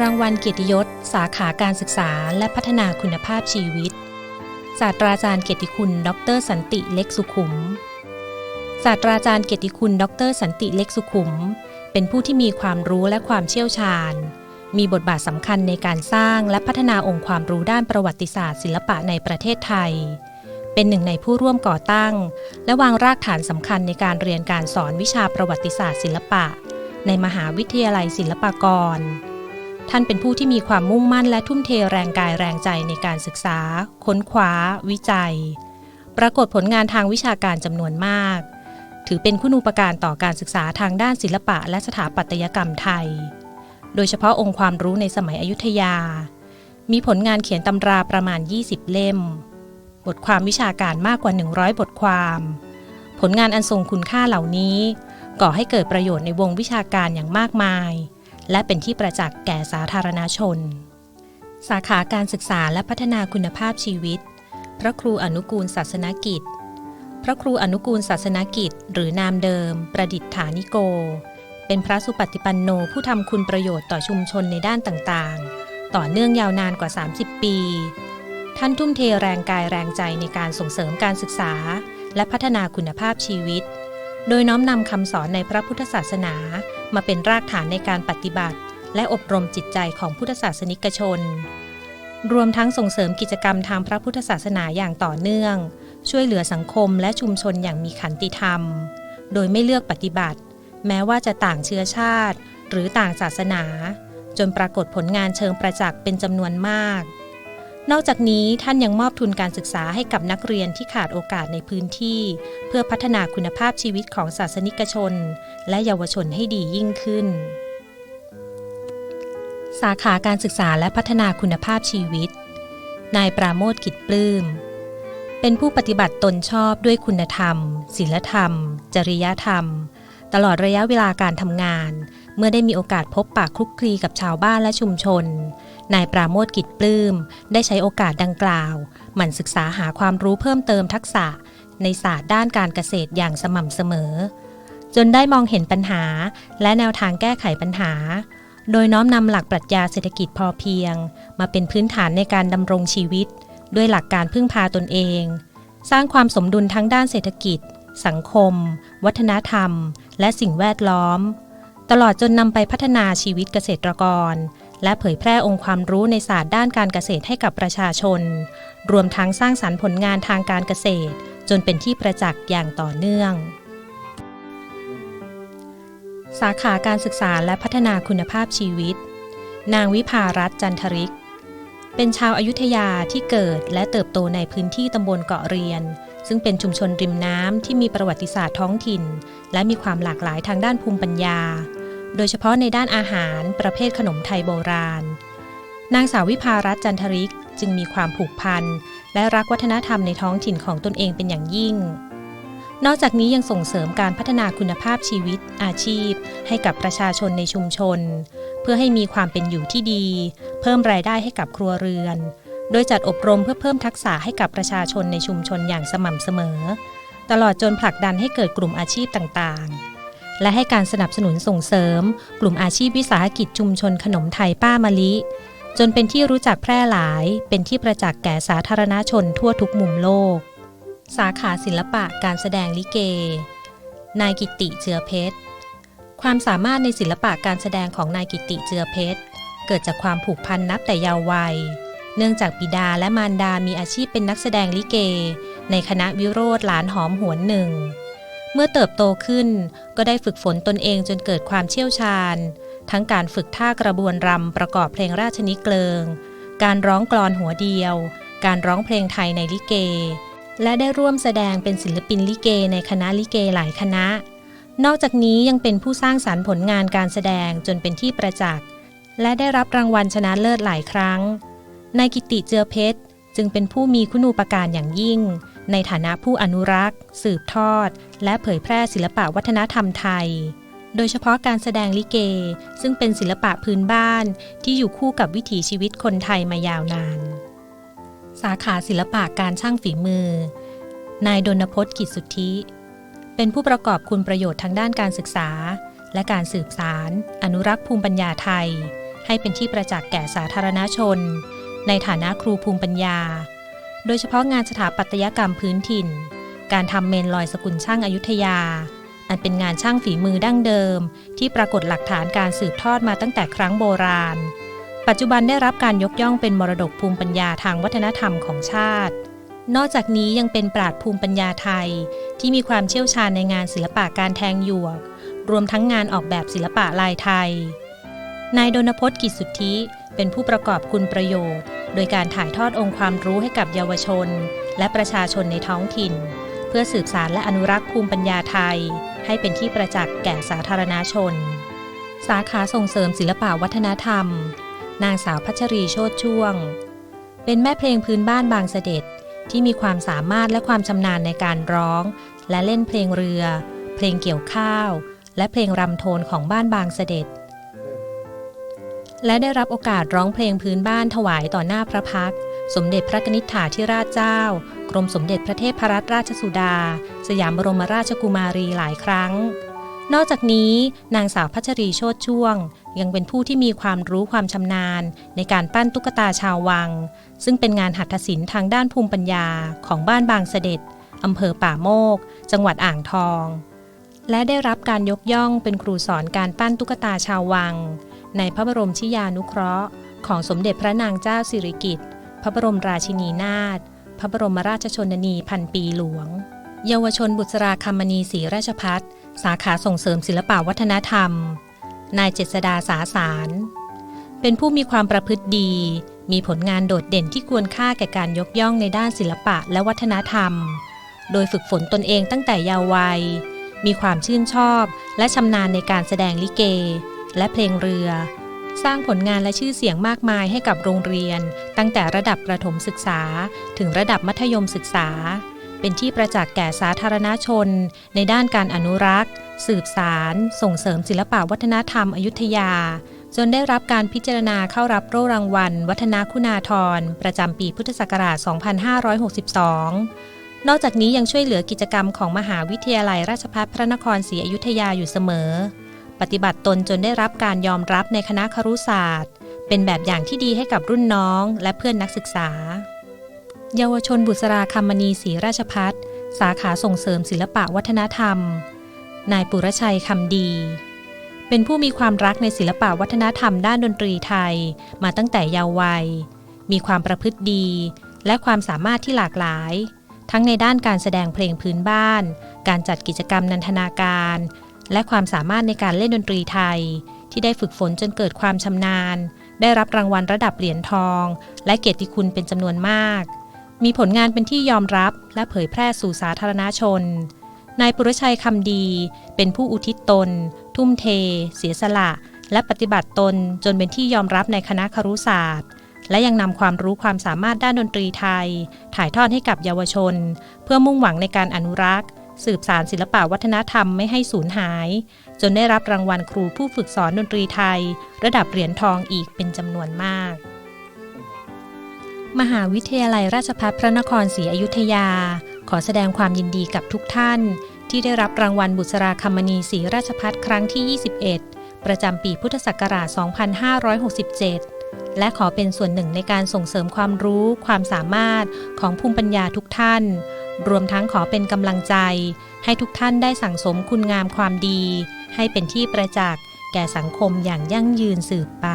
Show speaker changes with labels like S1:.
S1: รางวัลเกียรติยศ สาขาการศึกษาและพัฒนาคุณภาพชีวิต ศาสตราจารย์เกียรติคุณ ดร สันติเล็กสุขุม ศาสตราจารย์เกียรติคุณ ดร สันติเล็กสุขุม เป็นผู้ที่มีความรู้และความเชี่ยวชาญ มีบทบาทสำคัญในการสร้างและพัฒนาองค์ความรู้ด้านประวัติศาสตร์ ศิลปะในประเทศไทย เป็นหนึ่งในผู้ร่วมก่อตั้ง และวางรากฐานสำคัญในการเรียนการสอนวิชาประวัติศาสตร์ศิลปะ ในมหาวิทยาลัยศิลปากร ท่านเป็นผู้ที่มีความมุ่งมั่นและทุ่มเทแรงกายแรงใจในการศึกษา ค้นคว้า วิจัย ปรากฏผลงานทางวิชาการจำนวนมาก ถือเป็นคุณูปการต่อการศึกษาทางด้านศิลปะและสถาปัตยกรรมไทย โดยเฉพาะองค์ความรู้ในสมัยอยุธยา มีผลงานเขียนตำราประมาณ 20 เล่ม บทความวิชาการมากกว่า 100 บทความ ผลงานอันทรงคุณค่าเหล่านี้ ก่อให้เกิดประโยชน์ในวงวิชาการอย่างมากมาย และเป็นที่ประจักษ์แก่สาธารณชน สาขาการศึกษาและพัฒนาคุณภาพชีวิต พระครูอนุกูลศาสนกิจ พระครูอนุกูลศาสนกิจ หรือนามเดิม ประดิษฐานิโก เป็นพระสุปฏิปันโนผู้ทำคุณประโยชน์ต่อชุมชนในด้านต่างๆ ต่อเนื่องยาวนานกว่า 30 ปี ท่านทุ่มเทแรงกายแรงใจในการส่งเสริมการศึกษา และพัฒนาคุณภาพชีวิต โดยน้อมนำคำสอนในพระพุทธศาสนา มาเป็นรากฐานในการปฏิบัติ และอบรมจิตใจของพุทธศาสนิกชน รวมทั้งส่งเสริมกิจกรรมทางพระพุทธศาสนาอย่างต่อเนื่อง ช่วยเหลือสังคมและชุมชนอย่างมีขันติธรรม โดยไม่เลือกปฏิบัติ แม้ว่าจะต่างเชื้อชาติ หรือต่างศาสนา จนปรากฏผลงานเชิงประจักษ์เป็นจำนวนมาก นอกจากนี้ท่านยังมอบทุนการศึกษาให้กับนักเรียนที่ขาดโอกาสในพื้นที่ เพื่อพัฒนาคุณภาพชีวิตของศาสนิกชน และเยาวชนให้ดียิ่งขึ้น สาขาการศึกษาและพัฒนาคุณภาพชีวิต นายปราโมทกิจปลื้ม เป็นผู้ปฏิบัติตนชอบด้วยคุณธรรมศีลธรรม จริยธรรม ตลอดระยะเวลาการทำงาน เมื่อได้มีโอกาสพบปากคลุกคลีกับชาวบ้านและชุมชน นายปราโมทกิจปลื้ม ได้ใช้โอกาสดังกล่าว หมั่นศึกษาหาความรู้เพิ่มเติมทักษะ ในศาสตร์ด้านการเกษตรอย่างสม่ำเสมอ จนได้มองเห็นปัญหา และแนวทางแก้ไขปัญหา โดยน้อมนำหลักปรัชญาเศรษฐกิจพอเพียง มาเป็นพื้นฐานในการดำรงชีวิต ด้วยหลักการพึ่งพาตนเอง สร้างความสมดุลทั้งด้านเศรษฐกิจ สังคม วัฒนธรรม และสิ่งแวดล้อม ตลอดจนนำไปพัฒนาชีวิตเกษตรกร และเผยแพร่องค์ความรู้ในศาสตร์ด้านการเกษตรให้กับประชาชน รวมทั้งสร้างสรรค์ผลงานทางการเกษตร จนเป็นที่ประจักษ์อย่างต่อเนื่อง สาขาการศึกษาและพัฒนาคุณภาพชีวิต นางวิภารัตน์จันทริก เป็นชาวอายุทยาที่เกิดและเติบโตในพื้นที่ตำบลเกาะเรียนซึ่งเป็นชุมชนริมน้ำที่มีประวัติศาสตร์ท้องถิ่น และมีความหลากหลายทางด้านภูมิปัญญา โดยเฉพาะในด้านอาหารประเภทขนมไทยโบราณ นางสาววิภารัตจันทริกจึงมีความผูกพันและรักวัฒนธรรมในท้องถิ่นของตนเองเป็นอย่างยิ่ง นอกจากนี้ยังส่งเสริมการพัฒนาคุณภาพชีวิต อาชีพ ให้กับประชาชนในชุมชน เพื่อให้มีความเป็นอยู่ที่ดี เพิ่มรายได้ให้กับครัวเรือน โดยจัดอบรมเพื่อเพิ่มทักษะให้กับประชาชนในชุมชนอย่างสม่ำเสมอ ตลอดจนผลักดันให้เกิดกลุ่มอาชีพต่างๆ และให้การสนับสนุนส่งเสริม กลุ่มอาชีพวิสาหกิจชุมชนขนมไทยป้ามะลิ จนเป็นที่รู้จักแพร่หลาย เป็นที่ประจักษ์แก่สาธารณชนทั่วทุกมุมโลก สาขาศิลปะการแสดงลิเก นายกิติเจือเพชร ความสามารถในศิลปะการแสดงของนายกิติเจือเพชร เกิดจากความผูกพันนับแต่เยาว์วัยเนื่องจากบิดาและมารดามีอาชีพเป็นนักแสดงลิเก ในคณะวิโรธหลานหอมหวนหนึ่ง มื่อเติบโตขึ้นก็ได้ฝึกฝนตนเองจนเกิดความเชี่ยวชาญ ทั้งการฝึกท่ากระบวนรำประกอบเพลงราชนิเกลิง การร้องกลอนหัวเดียว การร้องเพลงไทยในลิเก และได้ร่วมแสดงเป็นศิลปินลิเกในคณะลิเกหลายคณะ นอกจากนี้ยังเป็นผู้สร้างสารรค์ผลงานการแสดงจนเป็นที่ประจักษ์และได้รับรางวัลชนะเลิศหลายครั้งนายกิติเจือเพชรจึงเป็นผู้มีคุณูปการอย่างยิ่ง ในฐานะผู้อนุรักษ์ สืบทอด และเผยแพร่ศิลปะวัฒนธรรมไทย โดยเฉพาะการแสดงลิเก ซึ่งเป็นศิลปะพื้นบ้านที่อยู่คู่กับวิถีชีวิตคนไทยมายาวนาน สาขาศิลปะการช่างฝีมือ นายดนพจน์กิจสุทธิ เป็นผู้ประกอบคุณประโยชน์ทางด้านการศึกษา และการสืบสาร อนุรักษ์ภูมิปัญญาไทย ให้เป็นที่ประจักษ์แก่สาธารณชน ในฐานะครูภูมิปัญญา โดยเฉพาะงานสถาปัตยกรรมพื้นถิ่น การทำเมนลอยสกุลช่างอายุทยา อันเป็นงานช่างฝีมือดั้งเดิม ที่ปรากฏหลักฐานการสืบทอดมาตั้งแต่ครั้งโบราณ ปัจจุบันได้รับการยกย่องเป็นมรดกภูมิปัญญาทางวัฒนธรรมของชาติ นอกจากนี้ยังเป็นปราดภูมิปัญญาไทย ที่มีความเชี่ยวชาญในงานศิลปะการแทงหยวก รวมทั้งงานออกแบบศิลปะลายไทย นายดนพจน์กิจสุทธิ เป็นผู้ประกอบคุณประโยชน์ โดยการถ่ายทอดองค์ความรู้ให้กับเยาวชน และประชาชนในท้องถิ่น เพื่อสืบสารและอนุรักษ์ภูมิปัญญาไทย ให้เป็นที่ประจักษ์แก่สาธารณชน สาขาส่งเสริมศิลปวัฒนธรรม นางสาวพัชรีโชติช่วง เป็นแม่เพลงพื้นบ้านบางเสด็จที่มีความสามารถและความชำนาญในการร้อง และเล่นเพลงเรือ เพลงเกี่ยวข้าว และเพลงรำโทนของบ้านบางเสด็จ และได้รับโอกาสร้องเพลงพื้นบ้านถวายต่อหน้าพระพัก สมเด็จพระนิษฐาธิราชเจ้า กรมสมเด็จพระเทพรัตนราชสุดา สยามบรมราชกุมารีหลายครั้ง นอกจากนี้นางสาวพัชรีโชติช่วง ยังเป็นผู้ที่มีความรู้ความชำนาญ ในการปั้นตุ๊กตาชาววัง ซึ่งเป็นงานหัตถศิลป์ทางด้านภูมิปัญญาของบ้านบางเสด็จอำเภอป่าโมก จังหวัดอ่างทอง และได้รับการยกย่องเป็นครูสอนการปั้นตุ๊กตาชาววัง ในพระบรมชิยานุเคราะห์ ของสมเด็จพระนางเจ้าสิริกิติ์ พระบรมราชินีนาถ พระบรมราชชนนีพันปีหลวง เยาวชนบุษราคำมณีศรีราชพัฒสาขาส่งเสริมศิลปวัฒนธรรม นายเจษดาสาสาร เป็นผู้มีความประพฤติดี มีผลงานโดดเด่นที่ควรค่าแก่การยกย่องในด้านศิลปะและวัฒนธรรม โดยฝึกฝนตนเองตั้งแต่เยาว์วัย มีความชื่นชอบและชำนาญในการแสดงลิเก และเพลงเรือ สร้างผลงานและชื่อเสียงมากมายให้กับโรงเรียน ตั้งแต่ระดับประถมศึกษา ถึงระดับมัธยมศึกษา เป็นที่ประจักษ์แก่สาธารณชน ในด้านการอนุรักษ์ สืบสาร ส่งเสริมศิลปวัฒนธรรมอยุธยา จนได้รับการพิจารณาเข้ารับโล่รางวัล วัฒนาคุณาธร ประจำปีพุทธศักราช 2562นอกจากนี้ยังช่วยเหลือกิจกรรมของมหาวิทยาลัยราชภัฏพระนครศรีอยุธยาอยู่เสมอ ปฏิบัติตนจนได้รับการยอมรับในคณะครุศาสตร์ เป็นแบบอย่างที่ดีให้กับรุ่นน้องและเพื่อนนักศึกษา เยาวชนบุษราคำมณีศรีราชพัฒสาขาส่งเสริมศิลปะวัฒนธรรม นายปุรชัยคำดี เป็นผู้มีความรักในศิลปะวัฒนธรรมด้านดนตรีไทย มาตั้งแต่เยาว์วัย มีความประพฤติดี และความสามารถที่หลากหลาย ทั้งในด้านการแสดงเพลงพื้นบ้าน การจัดกิจกรรมนันทนาการ และความสามารถในการเล่นดนตรีไทย ที่ได้ฝึกฝนจนเกิดความชำนาญ ได้รับรางวัลระดับเหรียญทอง และเกียรติคุณเป็นจำนวนมาก มีผลงานเป็นที่ยอมรับและเผยแพร่สู่สาธารณชน นายปุรชัยคำดี เป็นผู้อุทิศตน ทุ่มเท เสียสละ และปฏิบัติตนจนเป็นที่ยอมรับในคณะครุศาสตร์และยังนำความรู้ความสามารถด้านดนตรีไทย ถ่ายทอดให้กับเยาวชน เพื่อมุ่งหวังในการอนุรักษ์ สืบสารศิลปะวัฒนธรรมไม่ให้สูญหาย จนได้รับรางวัลครูผู้ฝึกสอนดนตรีไทย ระดับเหรียญทองอีกเป็นจำนวนมาก มหาวิทยาลัยราชภัฏพระนครศรีอยุธยา ขอแสดงความยินดีกับทุกท่าน ที่ได้รับรางวัลบุษราคำมณีศรีราชพัฒครั้งที่ 21 ประจำปีพุทธศักราช 2567และขอเป็นส่วนหนึ่งในการส่งเสริมความรู้ ความสามารถของภูมิปัญญาทุกท่าน รวมทั้งขอเป็นกำลังใจ ให้ทุกท่านได้สั่งสมคุณงามความดี ให้เป็นที่ประจักษ์แก่สังคมอย่างยั่งยืนสืบไป